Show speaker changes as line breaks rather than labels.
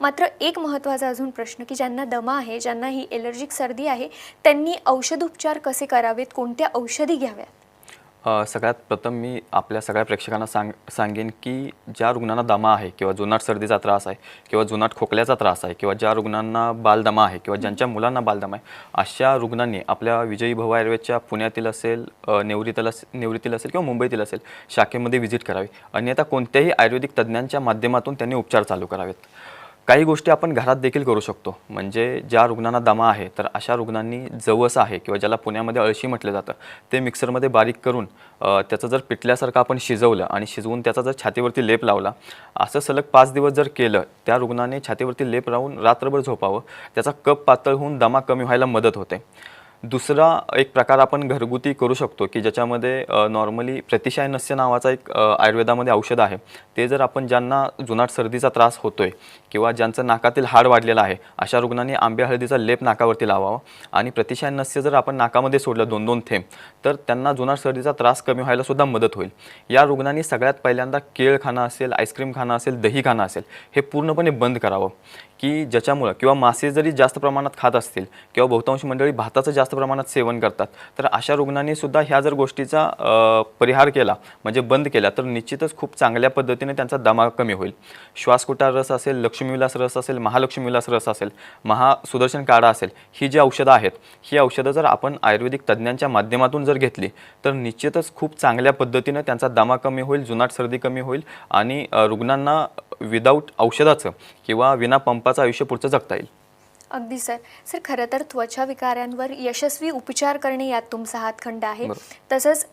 मात्र एक महत्त्वाचा अजून प्रश्न की ज्यांना दमा आहे ज्यांना ही एलर्जिक सर्दी आहे त्यांनी औषधोपचार कसे करावेत? कोणत्या औषधी घ्याव्यात?
सगळ्यात प्रथम मी आपल्या सगळ्या प्रेक्षकांना सांग सांगेन की ज्या रुग्णांना दमा आहे किंवा जुनाट सर्दीचा त्रास आहे किंवा जुनाट खोकल्याचा त्रास आहे किंवा ज्या रुग्णांना बालदमा आहे किंवा ज्यांच्या मुलांना बालदमा आहे अशा रुग्णांनी आपल्या विजयी भव आयुर्वेदच्या पुण्यातील असेल नेवरीतील असेल नेवरीतील असेल किंवा मुंबईतील असेल शाखेमध्ये व्हिजिट करावी. अन्यथा कोणत्याही आयुर्वेदिक तज्ज्ञांच्या माध्यमातून त्यांनी उपचार चालू करावेत. काही गोष्टी आपण घरात देखील करू शकतो. म्हणजे ज्या रुग्णांना दमा आहे तर अशा रुग्णांनी जवस आहे किंवा ज्याला पुण्यामध्ये अळशी म्हटलं जातं ते मिक्सरमध्ये बारीक करून त्याचं जर पिटल्यासारखं आपण शिजवलं आणि शिजवून त्याचा जर छातीवरती लेप लावला असं सलग पाच दिवस जर केलं त्या रुग्णाने छातीवरती लेप लावून रात्रभर झोपावं त्याचा कप पातळ होऊन दमा कमी व्हायला मदत होते. दुसरा एक प्रकार आपण घरगुती करू शकतो की ज्याच्यामध्ये नॉर्मली प्रतिशाय नस्य नावाचा एक आयुर्वेदामध्ये औषध आहे. ते जर आपण ज्यांना जुनाट सर्दीचा त्रास होतो आहे किंवा ज्यांचं नाकातील हाड वाढलेलं आहे अशा रुग्णांनी आंबे हळदीचा लेप नाकावरती लावावा. आणि प्रतिशाय नस्य जर आपण नाकामध्ये सोडलं दोन दोन थेंब तर त्यांना जुनाट सर्दीचा त्रास कमी व्हायला सुद्धा मदत होईल. या रुग्णांनी सगळ्यात पहिल्यांदा केळ खाणं असेल आईस्क्रीम खाणं असेल दही खाणं असेल हे पूर्णपणे बंद करावं. की ज्याच्यामुळं किंवा मासे जरी जास्त प्रमाणात खात असतील किंवा बहुतांश मंडळी भाताचं जास्त प्रमाणात सेवन करतात तर अशा रुग्णांनी सुद्धा ह्या जर गोष्टीचा परिहार केला म्हणजे बंद केला तर निश्चितच खूप चांगल्या पद्धतीने त्यांचा दमा कमी होईल. श्वासकुटार रस असेल लक्ष्मीविलास रस असेल महालक्ष्मीविलास रस असेल महा सुदर्शन काढा असेल ही जी औषधं आहेत ही औषधं जर आपण आयुर्वेदिक तज्ज्ञांच्या माध्यमातून जर घेतली तर निश्चितच खूप चांगल्या पद्धतीनं त्यांचा दमा कमी होईल जुनाट सर्दी कमी होईल आणि रुग्णांना विदाऊट औषधाचं किंवा विना पंपाचं आयुष्य पुढचं जगता येईल.
अगदी सर सर खरं तर त्वचा विकारांवर यशस्वी उपचार करणे यात तुमचा हातखंड आहे. तसंच